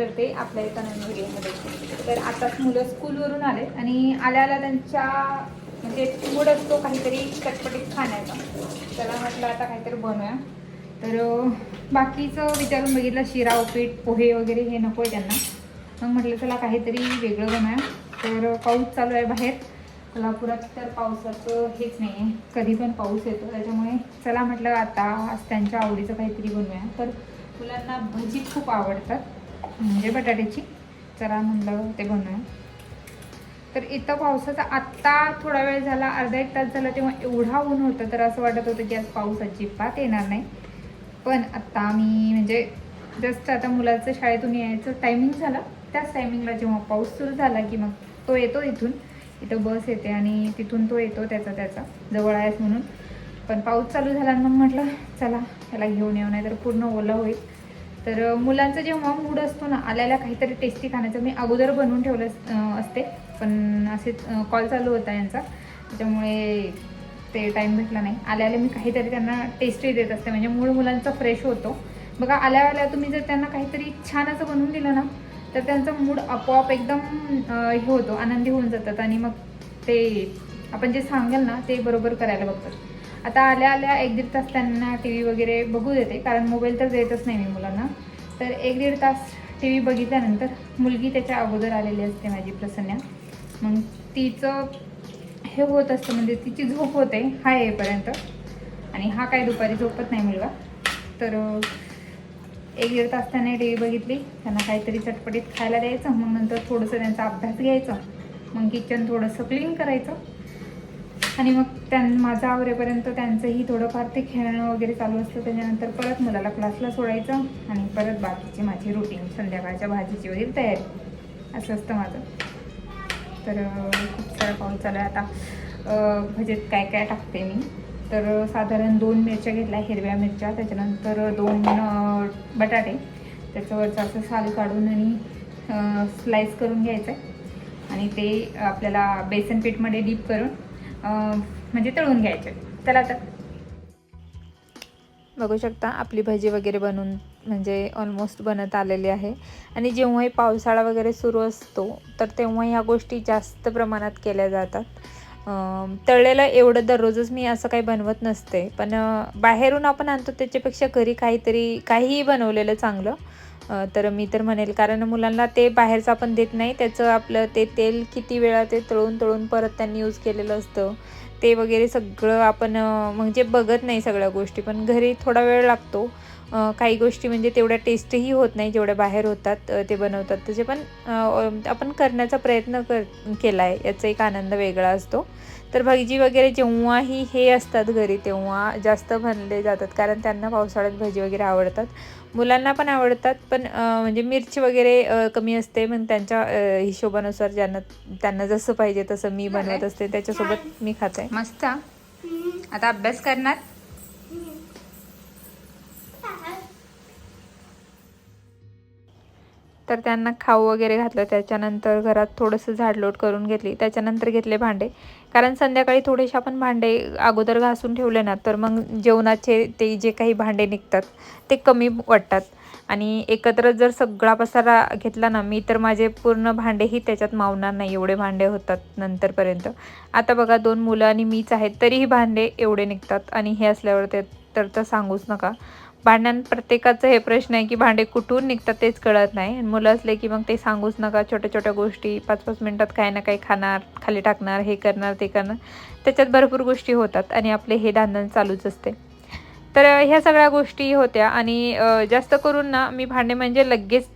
करते आपल्या एका नवीन व्हिडिओमध्ये. तर आताच मुलं स्कूलवरून आले आणि आल्या आल्या त्यांच्या म्हणजे मूड असतो काहीतरी चटपटीत खाण्याचा. त्याला म्हटलं आता काहीतरी बनवूया. तर बाकीचं विचारून बघितलं शिरा उपीट पोहे वगैरे हे नको आहे त्यांना. मग म्हटलं चला काहीतरी वेगळं बनवूया. तर पाऊस चालू आहे बाहेर. कोल्हापुरात तर पावसाचं हेच नाही आहे कधी पण पाऊस येतो. त्याच्यामुळे चला म्हटलं आता आज त्यांच्या आवडीचं काहीतरी बनवूया. तर मुलांना भजी खूप आवडतात. म्हणजे बटाट्याची. चला म्हटलं ते बनवूया तर इथं पावसाचा आत्ता थोडा वेळ झाला अर्धा एक तास झाला तेव्हा एवढा ऊन होतं तर असं वाटत होतं की आज पाऊस अजिबात येणार नाही. पण आत्ता मी म्हणजे जस्ट आता मुलाचं शाळेतून यायचं टायमिंग झालं. त्याच टायमिंगला जेव्हा पाऊस सुरू झाला की मग तो येतो इथून. इथं बस येते आणि तिथून तो येतो त्याचा त्याचा. जवळ आहेस म्हणून. पण पाऊस चालू झाला आणि मग म्हटलं चला त्याला घेऊन येऊ नाही तर पूर्ण ओलं होईल. तर मुलांचा जेव्हा मूड असतो ना आल्याला काहीतरी टेस्टी खाण्याचं मी अगोदर बनवून ठेवलं अस- असते. पण असे कॉल चालू होता यांचा. त्याच्यामुळे ते टाईम भेटला नाही. आल्या आल्या मी काहीतरी त्यांना टेस्टी देत असते. म्हणजे मूळ मुलांचा फ्रेश होतो. बघा आल्या आल्या तुम्ही जर त्यांना काहीतरी छान असं बनवून दिलं ना तर त्यांचा मूड आपोआप एकदम हे होतो आनंदी होऊन जातात. आणि मग ते आपण जे सांगेल ना ते बरोबर करायला बघतात. आता आल्या आल्या एक दीड तास त्यांना टी व्ही वगैरे बघू देते कारण मोबाईल तर देतच नाही मी मुलांना. तर एक दीड तास टी व्ही बघितल्यानंतर मुलगी त्याच्या अगोदर आलेली असते माझी प्रसन्या. मग तिचं हे होत असतं म्हणजे तिची झोप होते हा येईपर्यंत. आणि हा काय दुपारी झोपत नाही मुलगा. तर एक दीड तास त्याने टी व्ही बघितली. त्यांना काहीतरी चटपटीत खायला द्यायचं. मग नंतर थोडंसं त्यांचा अभ्यास घ्यायचा. मग किचन थोडंसं क्लीन करायचं. आणि मग त्यां माझं आवरेपर्यंत त्यांचंही थोडंफार ते खेळणं वगैरे चालू असतं. त्याच्यानंतर परत मुलाला क्लासला सोडायचं आणि परत बाकीची माझी रुटीन संध्याकाळच्या भाजीची वगैरे तयारी. असं असतं माझं. तर खूप सारा पाऊस चालू आहे आता भजेत काय काय टाकते मी? तर साधारण दोन मिरच्या घेतल्या हिरव्या मिरच्या. त्याच्यानंतर दोन बटाटे. त्याच्यावरचं असं साल काढून आणि स्लाईस करून घ्यायचं आहे आणि ते आपल्याला बेसन पीठमध्ये डीप करून म्हणजे तळून घ्यायचे. चला तर बघू शकता आपली भजी वगैरे बनवून म्हणजे ऑलमोस्ट बनत आलेली आहे. आणि जेव्हाही पावसाळा वगैरे सुरू असतो तर तेव्हा ह्या गोष्टी जास्त प्रमाणात केल्या जातात. तळलेलं एवढं दररोजच मी असं काही बनवत नसते. पण बाहेरून आपण आणतो त्याच्यापेक्षा घरी काहीतरी काहीही बनवलेलं चांगलं. तर मी तर म्हणेल कारण मुलांना ते बाहेरचं आपण देत नाही त्याचं आपलं ते तेल किती वेळा ते तळून तळून परत त्यांनी यूज केलेलं असतं. ते वगैरे सगळं आपण म्हणजे बघत नाही सगळ्या गोष्टी पण घरी थोडा वेळ लागतो. काही गोष्टी म्हणजे तेवढ्या टेस्टही होत नाही जेवढ्या बाहेर होतात ते बनवतात त्याचे पण आपण करण्याचा प्रयत्न कर केला आहे याचा एक आनंद वेगळा असतो. तर भजी वगैरे जेव्हाही हे असतात घरी तेव्हा जास्त बनले जातात कारण त्यांना पावसाळ्यात भजी वगैरे आवडतात. मुलांना पण आवडतात पण म्हणजे मिरची वगैरे कमी असते. मग त्यांच्या हिशोबानुसार ज्यांना त्यांना जसं पाहिजे तसं मी बनवत असते. त्याच्यासोबत मी खाते. मस्त. आता अभ्यास करणार? तर त्यांना खाऊ वगैरे घातलं. त्याच्यानंतर घरात थोडंसं झाडलोट करून घेतली. त्याच्यानंतर घेतले भांडे. कारण संध्याकाळी थोडेसे आपण भांडे अगोदर घासून ठेवले ना तर मग जेवणाचे ते जे काही भांडे निघतात ते कमी वाटतात. आणि एकत्र जर सगळा पसारा घेतला ना मी तर माझे पूर्ण भांडेही त्याच्यात मावणार नाही एवढे भांडे होतात नंतरपर्यंत. आता बघा दोन मुलं आणि मीच आहेत तरीही भांडे एवढे निघतात. आणि हे असल्यावर ते तर तर सांगूच नका. भांड्यां प्रत्येकाचं हे प्रश्न आहे की भांडे कुठून निघतात तेच कळत नाही. मुलं असले की मग ते सांगूच नका छोट्या छोट्या गोष्टी पाच पाच मिनटात काही ना काही खाणार खाली टाकणार हे करणार ते करणार. त्याच्यात भरपूर गोष्टी होतात आणि आपले हे दांदन चालूच असते. तर ह्या सगळ्या गोष्टी होत्या आणि जास्त करून ना मी भांडे म्हणजे लगेच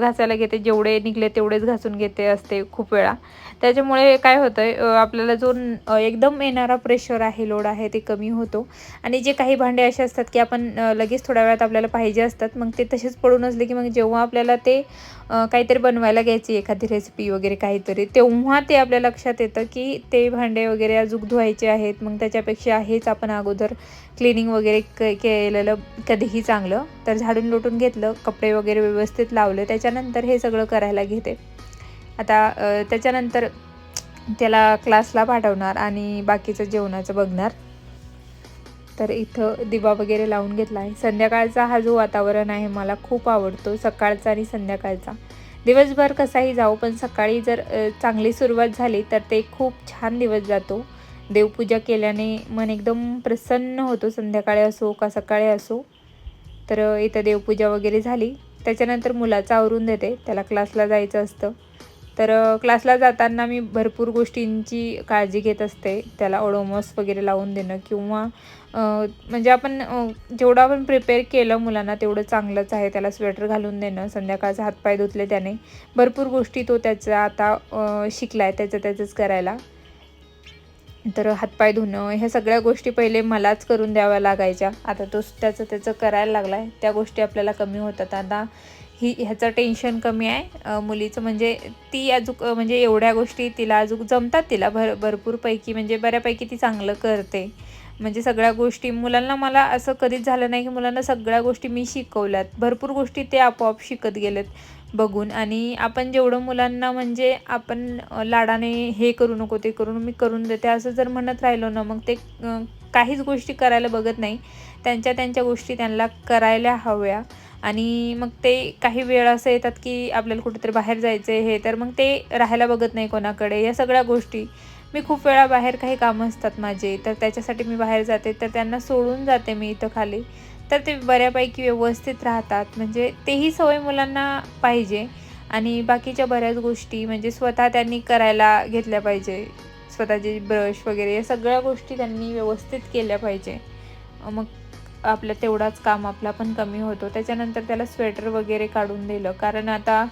घासायला घेते. जेवढे निघले तेवढेच घासून घेते असते खूप वेळा. त्याच्यामुळे काय होतं आहे आपल्याला जो एकदम येणारा प्रेशर आहे लोड आहे ते कमी होतो. आणि जे काही भांडे असे असतात की आपण लगेच थोड्या वेळात आपल्याला पाहिजे असतात मग ते तसेच पडून असले की मग जेव्हा आपल्याला ते काहीतरी बनवायला घ्यायची एखादी रेसिपी वगैरे काहीतरी तेव्हा ते आपल्या लक्षात येतं की ते भांडे वगैरे अजून धुवायचे आहेत मग त्याच्यापेक्षा हेच आपण अगोदर क्लिनिंग वगैरे क केलेलं कधीही चांगलं. तर झाडून लोटून घेतलं कपडे वगैरे व्यवस्थित लावले त्याच्यानंतर हे सगळं करायला घेते. आता त्याच्यानंतर त्याला क्लासला पाठवणार आणि बाकीचं जेवणाचं बघणार. तर इथं दिवा वगैरे लावून घेतला आहे. संध्याकाळचा हा जो वातावरण आहे मला खूप आवडतो सकाळचा आणि संध्याकाळचा. दिवसभर कसाही जाऊ पण सकाळी जर चांगली सुरुवात झाली तर ते खूप छान दिवस जातो. देवपूजा केल्याने मन एकदम प्रसन्न होतो संध्याकाळी असो का सकाळी असो. तर इथं देवपूजा वगैरे झाली. त्याच्यानंतर मुलाचं आवरून देते. त्याला क्लासला जायचं असतं. तर क्लासला जाताना मी भरपूर गोष्टींची काळजी घेत असते. त्याला ओडोमॉस वगैरे लावून देणं किंवा म्हणजे आपण जेवढं आपण प्रिपेअर केलं मुलांना तेवढं चांगलंच आहे. त्याला स्वेटर घालून देणं संध्याकाळचा हातपाय धुतले त्याने. भरपूर गोष्टी तो त्याचा आता शिकला आहे त्याचं त्याचंच करायला. तर हातपाय धुणं ह्या सगळ्या गोष्टी पहिले मलाच करून द्याव्या लागायच्या. आता तो त्याचं त्याचं करायला लागला आहे त्या गोष्टी आपल्याला कमी होतात. आता ही ह्याचं टेन्शन कमी आहे. मुलीचं म्हणजे ती अजूक म्हणजे एवढ्या गोष्टी तिला अजूक जमतात तिला भर भरपूरपैकी म्हणजे बऱ्यापैकी ती चांगलं करते. म्हणजे सगळ्या गोष्टी मुलांना मला असं कधीच झालं नाही की मुलांना सगळ्या गोष्टी मी शिकवल्यात. भरपूर गोष्टी ते आपोआप शिकत गेलेत बघून. आणि आपण जेवढं मुलांना म्हणजे आपण लाडाने हे करू नको ते करून मी करून देते असं जर म्हणत राहिलो ना मग ते काहीच गोष्टी करायला बघत नाही. त्यांच्या त्यांच्या गोष्टी त्यांना करायला हव्या. आणि मग ते काही वेळ असं येतात की आपल्याला कुठेतरी बाहेर जायचं आहे हे तर मग ते राहायला बघत नाही कोणाकडे. या सगळ्या गोष्टी. मी खूप वेळा बाहेर काही कामं असतात माझे तर त्याच्यासाठी मी बाहेर जाते तर त्यांना सोडून जाते मी इथं खाली. तर ते बऱ्यापैकी व्यवस्थित राहतात. म्हणजे तेही सवय मुलांना पाहिजे आणि बाकीच्या बऱ्याच गोष्टी म्हणजे स्वतः त्यांनी करायला घेतल्या पाहिजे. स्वतःचे ब्रश वगैरे या सगळ्या गोष्टी त्यांनी व्यवस्थित केल्या पाहिजे. मग आपलं तेवढाच काम आपला पण कमी होतो. त्याच्यानंतर त्याला स्वेटर वगैरे काढून दिलं. कारण आता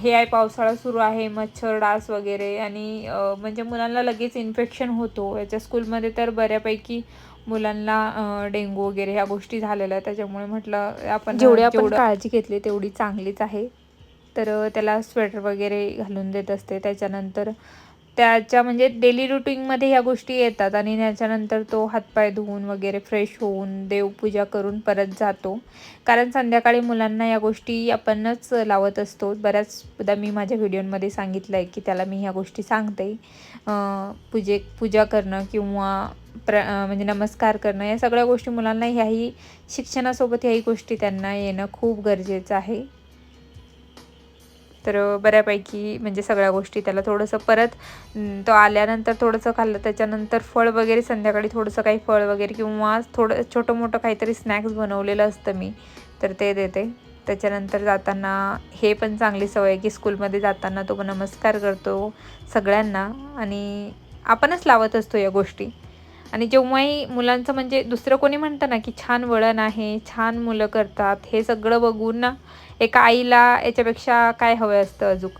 हे आहे पावसाळा सुरू आहे मच्छर डास वगैरे आणि म्हणजे मुलांना लगेच इन्फेक्शन होतो. याच्या स्कूलमध्ये तर बऱ्यापैकी मुलांना डेंगू वगैरे ह्या गोष्टी झालेल्या आहेत. त्याच्यामुळे म्हटलं आपण जेवढी आपण काळजी घेतली तेवढी चांगलीच आहे. तर त्याला स्वेटर वगैरे घालून देत असते. त्याच्यानंतर त्याच्या म्हणजे डेली रुटीनमध्ये ह्या गोष्टी येतात आणि त्याच्यानंतर तो हातपाय धुवून वगैरे फ्रेश होऊन देवपूजा करून परत जातो. कारण संध्याकाळी मुलांना या गोष्टी आपणच लावत असतो. बऱ्याचदा मी माझ्या व्हिडिओमध्ये सांगितलं आहे की त्याला मी ह्या गोष्टी सांगते. पूजे पूजा करणं किंवा प्र म्हणजे नमस्कार करणं या सगळ्या गोष्टी मुलांना ह्याही शिक्षणासोबत ह्याही गोष्टी त्यांना येणं खूप गरजेचं आहे. तर बऱ्यापैकी म्हणजे सगळ्या गोष्टी त्याला थोडंसं परत तो आल्यानंतर थोडंसं खाल्लं त्याच्यानंतर फळ वगैरे संध्याकाळी थोडंसं काही फळ वगैरे किंवा थोडं छोटं मोठं काहीतरी स्नॅक्स बनवलेलं असतं मी तर ते देते. त्याच्यानंतर जाताना हे पण चांगली सवय आहे की स्कूलमध्ये जाताना तो नमस्कार करतो सगळ्यांना आणि आपणच लावत असतो या गोष्टी. आणि जेव्हाही मुलांचं म्हणजे दुसरं कोणी म्हणतं ना की छान वळण आहे छान मुलं करतात हे सगळं बघून ना एका आईला याच्यापेक्षा काय हवं असतं अजून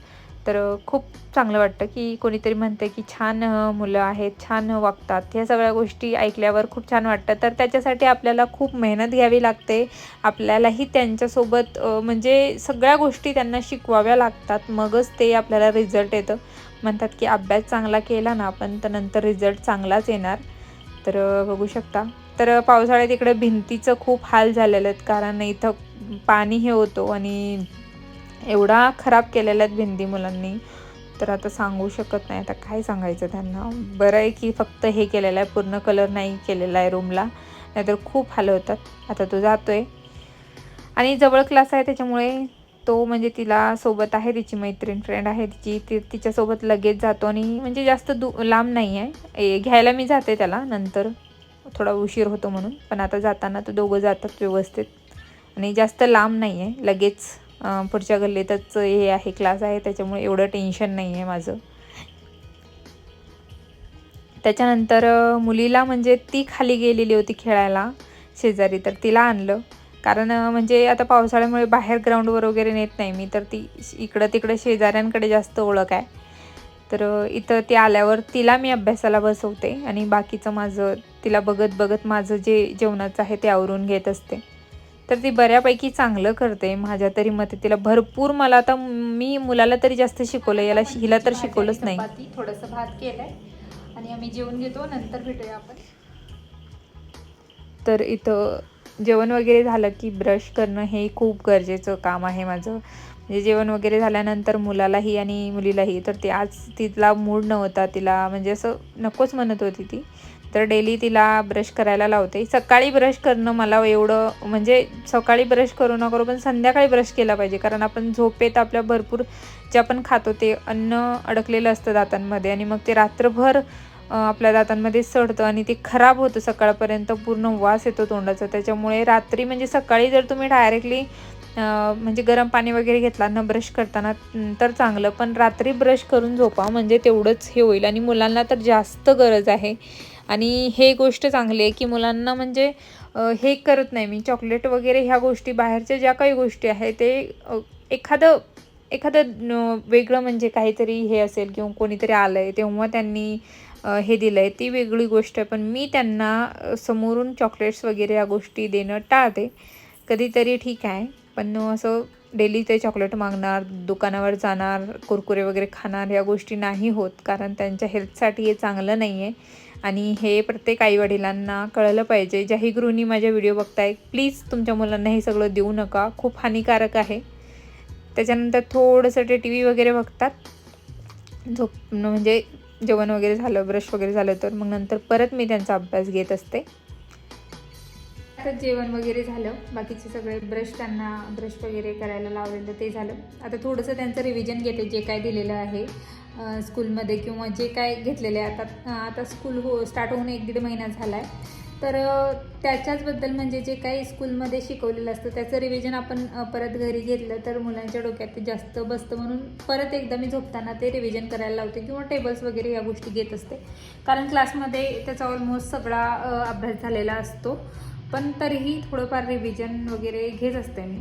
तर खूप चांगलं वाटतं की कोणीतरी म्हणतं की छान मुलं आहेत छान वागतात. ह्या सगळ्या गोष्टी ऐकल्यावर खूप छान वाटतं. तर त्याच्यासाठी आपल्याला खूप मेहनत घ्यावी लागते. आपल्यालाही त्यांच्यासोबत म्हणजे सगळ्या गोष्टी त्यांना शिकवाव्या लागतात. मगच ते आपल्याला रिझल्ट येतं. म्हणतात की अभ्यास चांगला केला ना आपण तर नंतर रिझल्ट चांगलाच येणार. तर बघू शकता. तर पावसाळ्यात इकडे भिंतीचं खूप हाल झालेले आहेत. कारण इथं पाणी हे होतो आणि एवढा खराब केलेला आहेत भिंती मुलांनी. तर आता सांगू शकत नाही. आता काय सांगायचं त्यांना? बरं आहे की फक्त हे केलेलं आहे. पूर्ण कलर नाही केलेला आहे रूमला नाहीतर खूप हाल होतात. आता तो जातो आहे आणि जवळ क्लास आहे त्याच्यामुळे तो म्हणजे तिला सोबत आहे तिची मैत्रीण फ्रेंड आहे तिची ती तिच्यासोबत लगेच जातो आणि म्हणजे जास्त दू लांब नाही आहे. ए, घ्यायला मी जाते त्याला नंतर. थोडा उशीर होतो म्हणून. पण आता जाताना तर दोघं जातात व्यवस्थित. आणि जास्त लांब नाही आहे. लगेच पुढच्या गल्लीतच हे आहे क्लास आहे. त्याच्यामुळे एवढं टेन्शन नाही आहे माझं. त्याच्यानंतर मुलीला म्हणजे ती खाली गेलेली होती खेळायला शेजारी. तर तिला आणलं. कारण म्हणजे आता पावसाळ्यामुळे बाहेर ग्राउंडवर वगैरे नेत नाही मी तर ती इकडं तिकडं शेजाऱ्यांकडे जास्त ओळख आहे. तर इथं ती आल्यावर तिला मी अभ्यासाला बसवते आणि बाकीचं माझं तिला बघत बघत माझं जे जेवणाचं आहे ते आवरून घेत असते. तर ती बऱ्यापैकी चांगलं करते माझ्या तरी मते तिला भरपूर मला आता मी मुलाला तरी जास्त शिकवलं याला हिला तर शिकवलंच नाही. थोडंसं भात केलंय आणि आम्ही जेवण घेतो नंतर भेटूया आपण. तर इथं जेवण वगैरे झालं की ब्रश करणं हे खूप गरजेचं काम आहे माझं. म्हणजे जेवण वगैरे झाल्यानंतर मुलालाही आणि मुलीलाही तर ते आज तिला मूड नव्हता तिला म्हणजे असं नकोच म्हणत होती ती. तर डेली तिला ब्रश करायला लावते. सकाळी ब्रश करणं मला एवढं म्हणजे सकाळी ब्रश करू न करू पण संध्याकाळी ब्रश केला पाहिजे. कारण आपण झोपेत आपल्या भरपूर जे आपण खातो ते अन्न अडकलेलं असतं दातांमध्ये आणि मग ते रात्रभर आपल्या दातांमध्ये सडतं आणि ते खराब होतं सकाळपर्यंत पूर्ण वास येतो तोंडाचा. त्याच्यामुळे रात्री म्हणजे सकाळी जर तुम्ही डायरेक्टली म्हणजे गरम पाणी वगैरे घेतला ना ब्रश करताना तर चांगलं. पण रात्री ब्रश करून झोपा म्हणजे तेवढंच हे होईल. आणि मुलांना तर जास्त गरज आहे. आणि हे गोष्ट चांगली आहे की मुलांना म्हणजे हे करत नाही. मी चॉकलेट वगैरे ह्या गोष्टी बाहेरच्या ज्या काही गोष्टी आहेत ते एखादं एखादं वेगळं म्हणजे काहीतरी हे असेल किंवा कोणीतरी आलं आहे तेव्हा त्यांनी हे दिलं आहे ती वेगळी गोष्ट आहे. पण मी त्यांना समोरून चॉकलेट्स वगैरे या गोष्टी देणं टाळते. कधीतरी ठीक आहे. पण असं डेली ते चॉकलेट मागणार दुकानावर जाणार कुरकुरे वगैरे खाणार या गोष्टी नाही होत. कारण त्यांच्या हेल्थसाठी हे चांगलं नाही आहे आणि हे प्रत्येक आईवडिलांना कळलं पाहिजे. ज्याही गृहिणी माझ्या व्हिडिओ बघताय. प्लीज तुमच्या मुलांना हे सगळं देऊ नका. खूप हानिकारक आहे. त्याच्यानंतर थोडंसं ते टी व्ही वगैरे बघतात. झोप म्हणजे जेवण वगैरे झालं ब्रश वगैरे झालं तर मग नंतर परत मी त्यांचा अभ्यास घेत असते. आता जेवण वगैरे झालं बाकीचे सगळे ब्रश त्यांना ब्रश वगैरे करायला लावलेलं ते झालं. आता थोडंसं त्यांचं रिव्हिजन घेते जे काय दिलेलं आहे. स्कूलमध्ये किंवा जे काय घेतलेले आहे. आता आता स्कूल हो स्टार्ट होऊन एक दीड महिना झाला आहे तर त्याच्याचबद्दल म्हणजे जे काही स्कूलमध्ये शिकवलेलं असतं त्याचं रिव्हिजन आपण परत घरी घेतलं तर मुलांच्या डोक्यात ते जास्त बसतं म्हणून परत एकदा मी झोपताना ते रिव्हिजन करायला लावते किंवा टेबल्स वगैरे या गोष्टी घेत असते. कारण क्लासमध्ये त्याचा ऑलमोस्ट सगळा अभ्यास झालेला असतो. पण तरीही थोडंफार रिव्हिजन वगैरे घेत असते मी.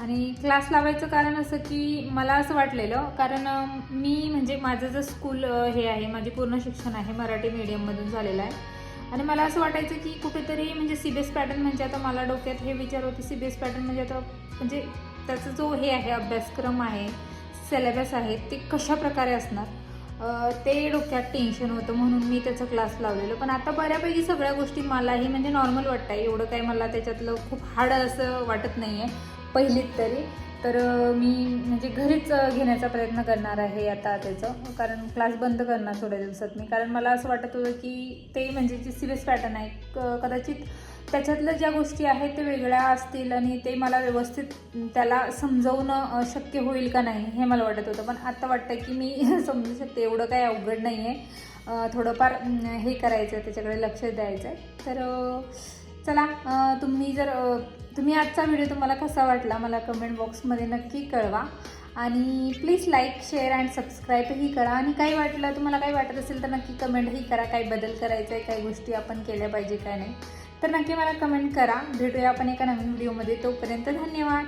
आणि क्लास लावायचं कारण असं की मला असं वाटलेलं कारण मी म्हणजे माझं जर स्कूल हे आहे माझे पूर्ण शिक्षण आहे मराठी मीडियममधून झालेलं आहे. आणि मला असं वाटायचं की कुठेतरी म्हणजे सी बी एस पॅटर्न म्हणजे आता मला डोक्यात हे विचार होते सी बी एस पॅटर्न म्हणजे आता म्हणजे त्याचा जो हे आहे अभ्यासक्रम आहे सिलेबस आहे ते कशा प्रकारे असणार ते डोक्यात टेन्शन होतं म्हणून मी त्याचा क्लास लावलेलं. पण आता बऱ्यापैकी सगळ्या गोष्टी मलाही म्हणजे नॉर्मल वाटत आहे एवढं काही मला त्याच्यातलं खूप हार्ड असं वाटत नाही आहे पहिलीत तरी. तर मी म्हणजे घरीच घेण्याचा प्रयत्न करणार आहे आता त्याचं. कारण क्लास बंद करणार थोड्या दिवसात मी. कारण मला असं वाटत होतं की ते म्हणजे जे सिरियस पॅटर्न आहे क- कदाचित त्याच्यातल्या ज्या गोष्टी आहेत ते वेगळ्या असतील आणि ते मला व्यवस्थित त्याला समजवणं शक्य होईल का नाही हे मला वाटत होतं. पण आत्ता वाटतं की मी समजू शकते. एवढं काही अवघड नाही आहे थोडंफार हे करायचं आहे त्याच्याकडे लक्ष द्यायचं आहे तर चला तुम्ही जर तुम्ही आजचा व्हिडिओ तुम्हाला कसा वाटला मला कमेंट बॉक्समध्ये नक्की कळवा. आणि प्लीज लाईक शेअर अँड सबस्क्राईबही करा. आणि काही वाटलं तुम्हाला काही वाटत असेल तर नक्की कमेंटही करा काही बदल करायचा आहे काही गोष्टी आपण केल्या पाहिजे काय नाही. तर नक्की मला कमेंट करा. भेटूया आपण एका नवीन व्हिडिओमध्ये तोपर्यंत धन्यवाद.